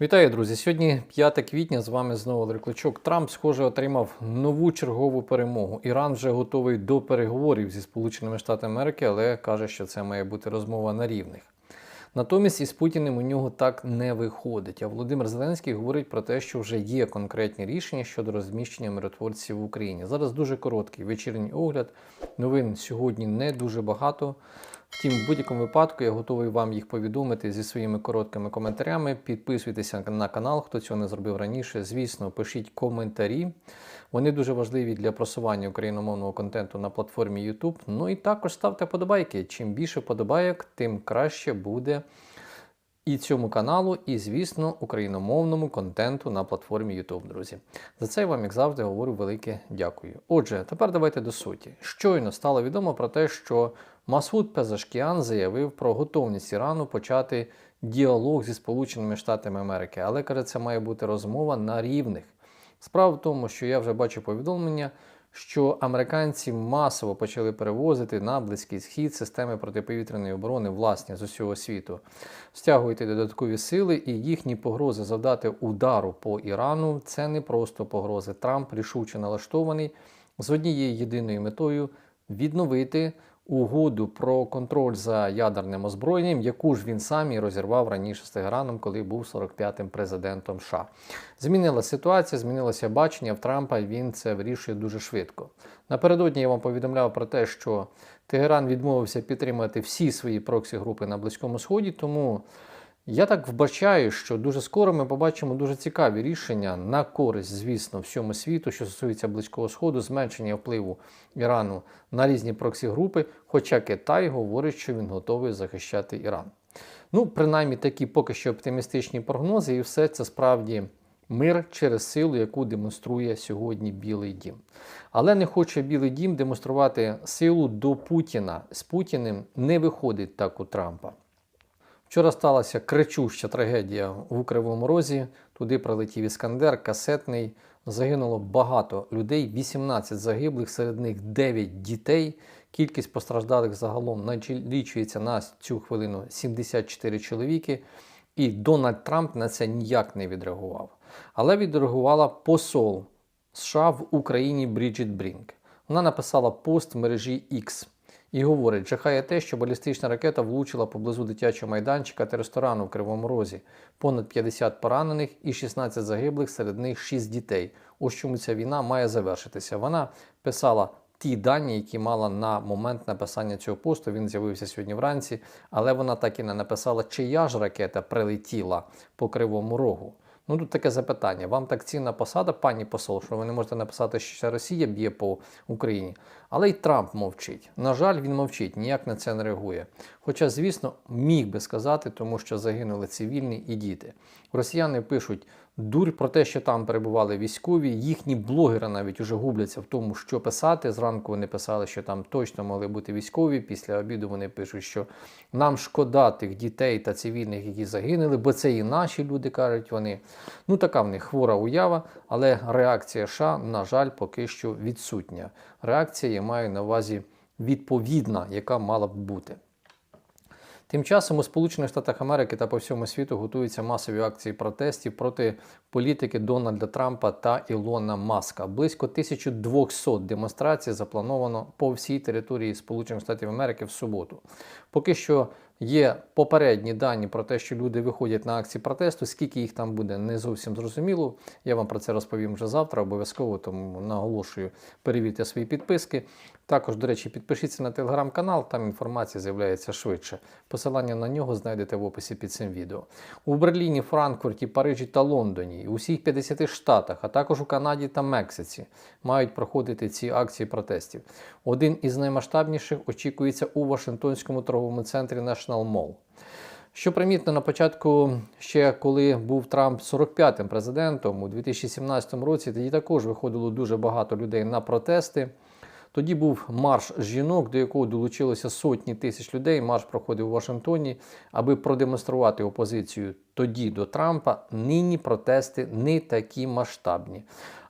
Вітаю, друзі! Сьогодні 5 квітня. З вами знову Олег. Трамп, схоже, отримав нову чергову перемогу. Іран вже готовий до переговорів зі Сполученими Штатами Америки, але каже, що це має бути розмова на рівних. Натомість із Путіним у нього так не виходить. А Володимир Зеленський говорить про те, що вже є конкретні рішення щодо розміщення миротворців в Україні. Зараз дуже короткий вечірній огляд. Новин сьогодні не дуже багато. Втім, в будь-якому випадку я готовий вам їх повідомити зі своїми короткими коментарями. Підписуйтеся на канал, хто цього не зробив раніше. Звісно, пишіть коментарі. Вони дуже важливі для просування україномовного контенту на платформі YouTube. Ну і також ставте подобайки. Чим більше подобайок, тим краще буде і цьому каналу, і, звісно, україномовному контенту на платформі YouTube, друзі. За це я вам, як завжди, говорю велике дякую. Отже, тепер давайте до суті. Щойно стало відомо про те, що Масуд Пезашкіан заявив про готовність Ірану почати діалог зі Сполученими Штатами Америки, але каже, це має бути розмова на рівних. Справа в тому, що я вже бачу повідомлення, що американці масово почали перевозити на Близький Схід системи протиповітряної оборони власні з усього світу, стягуйте додаткові сили, і їхні погрози завдати удару по Ірану це не просто погрози. Трамп рішуче налаштований з однією єдиною метою відновити угоду про контроль за ядерним озброєнням, яку ж він сам і розірвав раніше з Тегераном, коли був 45-м президентом США. Змінилася ситуація, змінилося бачення в Трампа. Він це вирішує дуже швидко. Напередодні я вам повідомляв про те, що Тегеран відмовився підтримати всі свої проксі-групи на Близькому Сході, тому. Я так вбачаю, що дуже скоро ми побачимо дуже цікаві рішення на користь, звісно, всьому світу, що стосується близького сходу, зменшення впливу Ірану на різні проксі-групи, хоча Китай говорить, що він готовий захищати Іран. Ну, принаймні такі поки що оптимістичні прогнози, і все це справді мир через силу, яку демонструє сьогодні Білий Дім. Але не хоче Білий Дім демонструвати силу до Путіна. З Путіним не виходить так у Трампа. Вчора сталася кричуща трагедія в Кривому Розі. Туди прилетів іскандер, касетний. Загинуло багато людей, 18 загиблих, серед них 9 дітей. Кількість постраждалих загалом налічується на цю хвилину 74 чоловіки. І Дональд Трамп на це ніяк не відреагував. Але відреагувала посол США в Україні Бріджит Брінк. Вона написала пост в мережі X. І говорить, жахає те, що балістична ракета влучила поблизу дитячого майданчика та ресторану в Кривому Розі. Понад 50 поранених і 16 загиблих, серед них 6 дітей. Ось чому ця війна має завершитися. Вона писала ті дані, які мала на момент написання цього посту. Він з'явився сьогодні вранці, але вона так і не написала, чия ж ракета прилетіла по Кривому Рогу. Ну тут таке запитання. Вам так цінна посада, пані посол, що ви не можете написати, що Росія б'є по Україні. Але й Трамп мовчить. На жаль, він мовчить, ніяк на це не реагує. Хоча, звісно, міг би сказати, тому що загинули цивільні і діти. Росіяни пишуть дурь про те, що там перебували військові. Їхні блогери навіть уже губляться в тому, що писати. Зранку вони писали, що там точно могли бути військові. Після обіду вони пишуть, що нам шкода тих дітей та цивільних, які загинули, бо це і наші люди кажуть вони. Ну така в них хвора уява, але реакція США, на жаль, поки що відсутня. Реакція я маю на увазі відповідна, яка мала б бути. Тим часом у Сполучених Штатах Америки та по всьому світу готуються масові акції протестів проти політики Дональда Трампа та Ілона Маска. Близько 1200 демонстрацій заплановано по всій території Сполучених Штатів Америки в суботу. Поки що є попередні дані про те, що люди виходять на акції протесту. Скільки їх там буде, не зовсім зрозуміло. Я вам про це розповім вже завтра, обов'язково, тому наголошую, перевірте свої підписки. Також, до речі, підпишіться на телеграм-канал, там інформація з'являється швидше. Посилання на нього знайдете в описі під цим відео. У Берліні, Франкфурті, Парижі та Лондоні, у всіх 50 штатах, а також у Канаді та Мексиці мають проходити ці акції протестів. Один із наймасштабніших очікується у Вашингтонському торговому центрі National Mall. Що примітно на початку, ще коли був Трамп 45-м президентом у 2017 році, тоді також виходило дуже багато людей на протести. Тоді був марш жінок, до якого долучилося сотні тисяч людей. Марш проходив у Вашингтоні, аби продемонструвати опозицію тоді до Трампа, нині протести не такі масштабні.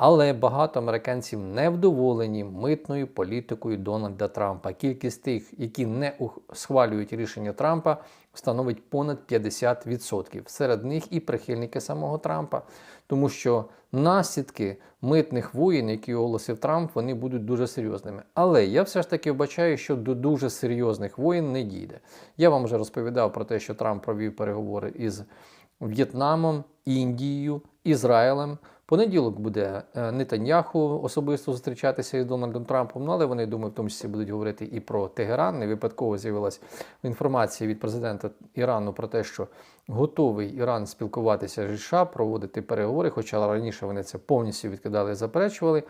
Але багато американців невдоволені митною політикою Дональда Трампа. Кількість тих, які не схвалюють рішення Трампа, становить понад 50%. Серед них і прихильники самого Трампа, тому що наслідки митних воєн, які оголосив Трамп, вони будуть дуже серйозними. Але я все ж таки вбачаю, що до дуже серйозних воєн не дійде. Я вам вже розповідав про те, що Трамп провів переговори із В'єтнамом, Індією, Ізраїлем. Понеділок буде е, Нетаньяху особисто зустрічатися із Дональдом Трампом. Ну але вони думаю, в тому числі будуть говорити і про Тегеран. Не випадково з'явилась інформація від президента Ірану про те, що готовий Іран спілкуватися з США, проводити переговори, хоча раніше вони це повністю відкидали і заперечували.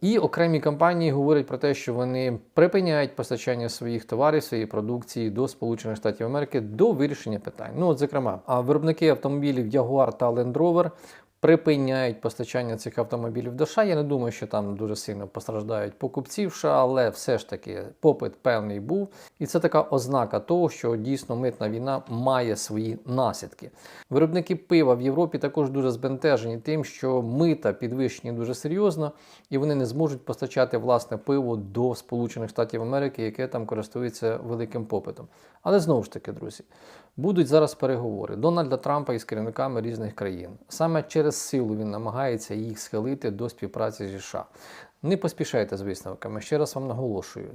І окремі компанії говорять про те, що вони припиняють постачання своїх товарів, своєї продукції до Сполучених Штатів Америки до вирішення питань. Ну, от, зокрема, виробники автомобілів Jaguar та Land Rover припиняють постачання цих автомобілів до США. Я не думаю, що там дуже сильно постраждають покупці в США, але все ж таки попит певний був. І це така ознака того, що дійсно митна війна має свої наслідки. Виробники пива в Європі також дуже збентежені тим, що мита підвищені дуже серйозно, і вони не зможуть постачати власне пиво до Сполучених Штатів Америки, яке там користується великим попитом. Але знову ж таки, друзі, будуть зараз переговори Дональда Трампа із керівниками різних країн. Саме через силу він намагається їх схилити до співпраці зі США. Не поспішайте з висновками. Ще раз вам наголошую.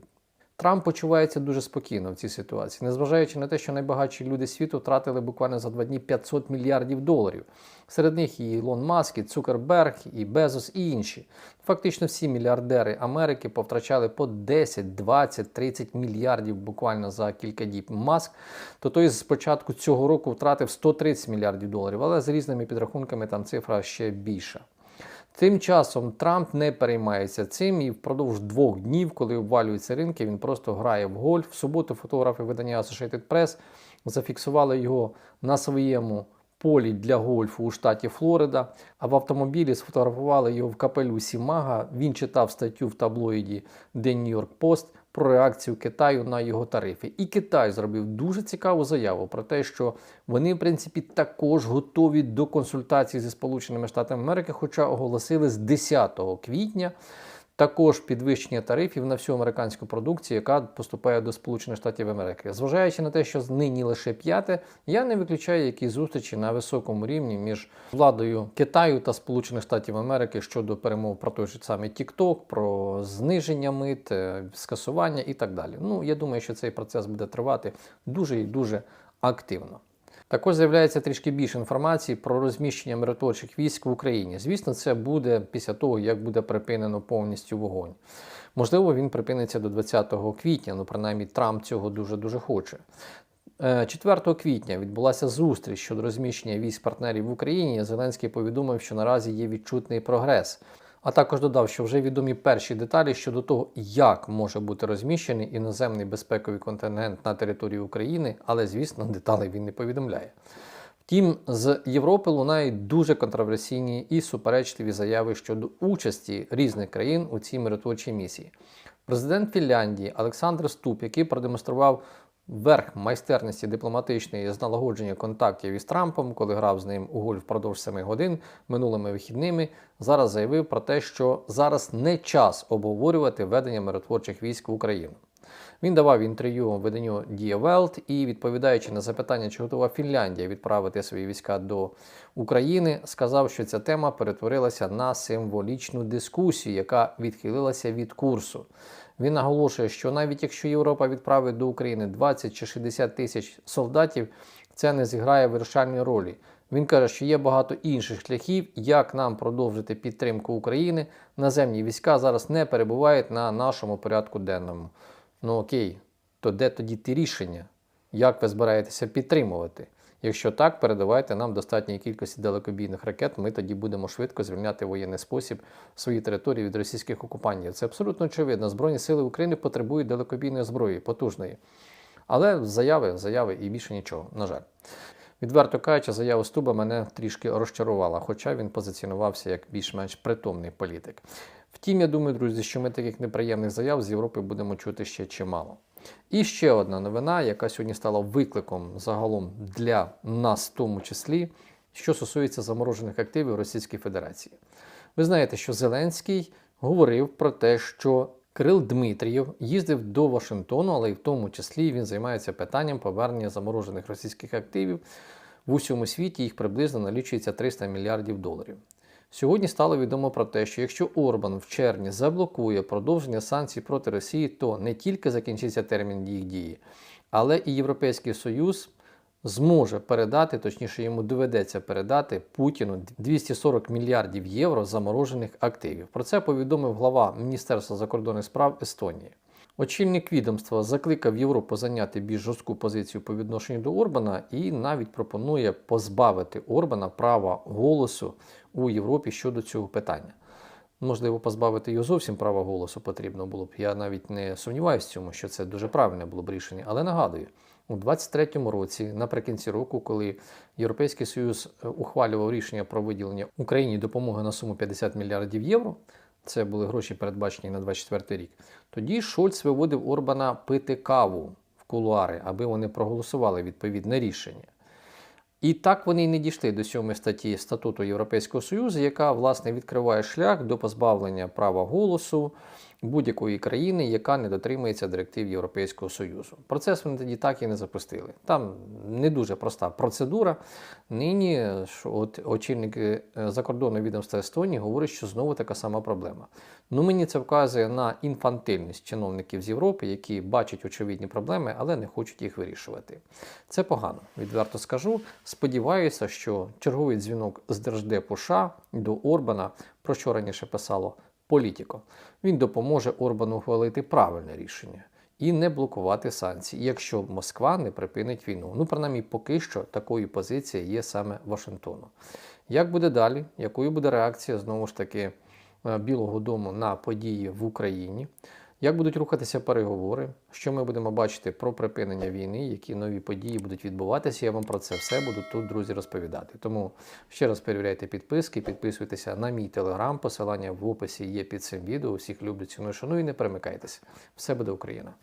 Трамп почувається дуже спокійно в цій ситуації, незважаючи на те, що найбагатші люди світу втратили буквально за два дні 500 мільярдів доларів. Серед них і Ілон Маск, і Цукерберг, і Безос, і інші. Фактично всі мільярдери Америки повтрачали по 10, 20, 30 мільярдів буквально за кілька діб. Маск, то той з початку цього року втратив 130 мільярдів доларів, але з різними підрахунками там цифра ще більша. Тим часом Трамп не переймається цим і впродовж двох днів, коли обвалюються ринки, він просто грає в гольф. В суботу фотографи видання Associated Press зафіксували його на своєму полі для гольфу у штаті Флорида, а в автомобілі сфотографували його в капелюсі Мага. Він читав статтю в таблоїді The New York Post про реакцію Китаю на його тарифи. І Китай зробив дуже цікаву заяву про те, що вони, в принципі, також готові до консультацій зі Сполученими Штатами Америки, хоча оголосили з 10 квітня. Також підвищення тарифів на всю американську продукцію, яка поступає до Сполучених Штатів Америки. Зважаючи на те, що нині лише п'яте, я не виключаю якісь зустрічі на високому рівні між владою Китаю та Сполучених Штатів Америки щодо перемов про той же самий TikTok, про зниження мит, е, скасування і так далі. Ну я думаю, що цей процес буде тривати дуже і дуже активно. Також з'являється трішки більше інформації про розміщення миротворчих військ в Україні. Звісно, це буде після того, як буде припинено повністю вогонь. Можливо, він припиниться до 20 квітня, ну принаймні Трамп цього дуже-дуже хоче. Е, 4 квітня відбулася зустріч щодо розміщення військ партнерів в Україні. Зеленський повідомив, що наразі є відчутний прогрес. А також додав, що вже відомі перші деталі щодо того, як може бути розміщений іноземний безпековий контингент на території України, але, звісно, деталей він не повідомляє. Втім, з Європи лунають дуже контроверсійні і суперечливі заяви щодо участі різних країн у цій миротворчій місії. Президент Фінляндії Олександр Ступ, який продемонстрував верх майстерності дипломатичної з налагодження контактів із Трампом, коли грав з ним у гольф впродовж 7 годин минулими вихідними, зараз заявив про те, що зараз не час обговорювати ведення миротворчих військ в Україну. Він давав інтерв'ю виданню Die Welt і, відповідаючи на запитання, чи готова Фінляндія відправити свої війська до України, сказав, що ця тема перетворилася на символічну дискусію, яка відхилилася від курсу. Він наголошує, що навіть якщо Європа відправить до України 20 чи 60 тисяч солдатів, це не зіграє вирішальної ролі. Він каже, що є багато інших шляхів, як нам продовжити підтримку України. Наземні війська зараз не перебувають на нашому порядку денному. Ну окей, то де тоді ті рішення? Як ви збираєтеся підтримувати? Якщо так, передавайте нам достатньої кількості далекобійних ракет, ми тоді будемо швидко звільняти воєнний спосіб свої території від російських окупантів. Це абсолютно очевидно. Збройні сили України потребують далекобійної зброї, потужної. Але заяви, заяви і більше нічого, на жаль. Відверто кажучи, заява Стуба мене трішки розчарувала, хоча він позиціонувався як більш-менш притомний політик. Втім, я думаю, друзі, що ми таких неприємних заяв з Європи будемо чути ще чимало. І ще одна новина, яка сьогодні стала викликом загалом для нас, в тому числі, що стосується заморожених активів Російської Федерації. Ви знаєте, що Зеленський говорив про те, що Кирил Дмитрієв їздив до Вашингтону, але й в тому числі він займається питанням повернення заморожених російських активів в усьому світі. Їх приблизно налічується 300 мільярдів доларів. Сьогодні стало відомо про те, що якщо Орбан в червні заблокує продовження санкцій проти Росії, то не тільки закінчиться термін їх дії, але і Європейський Союз зможе передати, точніше йому доведеться передати Путіну 240 мільярдів євро заморожених активів. Про це повідомив глава Міністерства закордонних справ Естонії. Очільник відомства закликав Європу зайняти більш жорстку позицію по відношенню до Орбана і навіть пропонує позбавити Орбана права голосу у Європі щодо цього питання. Можливо, позбавити його зовсім права голосу потрібно було б. Я навіть не сумніваюся в цьому, що це дуже правильне було б рішення. Але нагадую, у 23-му році, наприкінці року, коли Європейський Союз е, ухвалював рішення про виділення Україні допомоги на суму 50 мільярдів євро, це були гроші передбачені на 24 рік. Тоді Шольц виводив Орбана пити каву в кулуари, аби вони проголосували відповідне рішення. І так вони й не дійшли до 7 статті статуту Європейського Союзу, яка власне відкриває шлях до позбавлення права голосу будь-якої країни, яка не дотримується директив Європейського Союзу. Процес вони тоді так і не запустили. Там не дуже проста процедура. Нині що от очільник е, закордонного відомства Естонії говорить, що знову така сама проблема. Ну мені це вказує на інфантильність чиновників з Європи, які бачать очевидні проблеми, але не хочуть їх вирішувати. Це погано, відверто скажу. Сподіваюся, що черговий дзвінок з Держдепу США до Орбана, про що раніше писало Політіко, він допоможе Орбану ухвалити правильне рішення і не блокувати санкції, якщо Москва не припинить війну. Ну, принаймні, поки що такою позицією є саме Вашингтону. Як буде далі? Якою буде реакція знову ж таки е, Білого Дому на події в Україні? Як будуть рухатися переговори? Що ми будемо бачити про припинення війни, які нові події будуть відбуватися? Я вам про це все буду тут, друзі, розповідати. Тому ще раз перевіряйте підписки, підписуйтеся на мій телеграм. Посилання в описі є під цим відео. Усіх люблю, ціную, шаную і не перемикайтеся. Все буде Україна!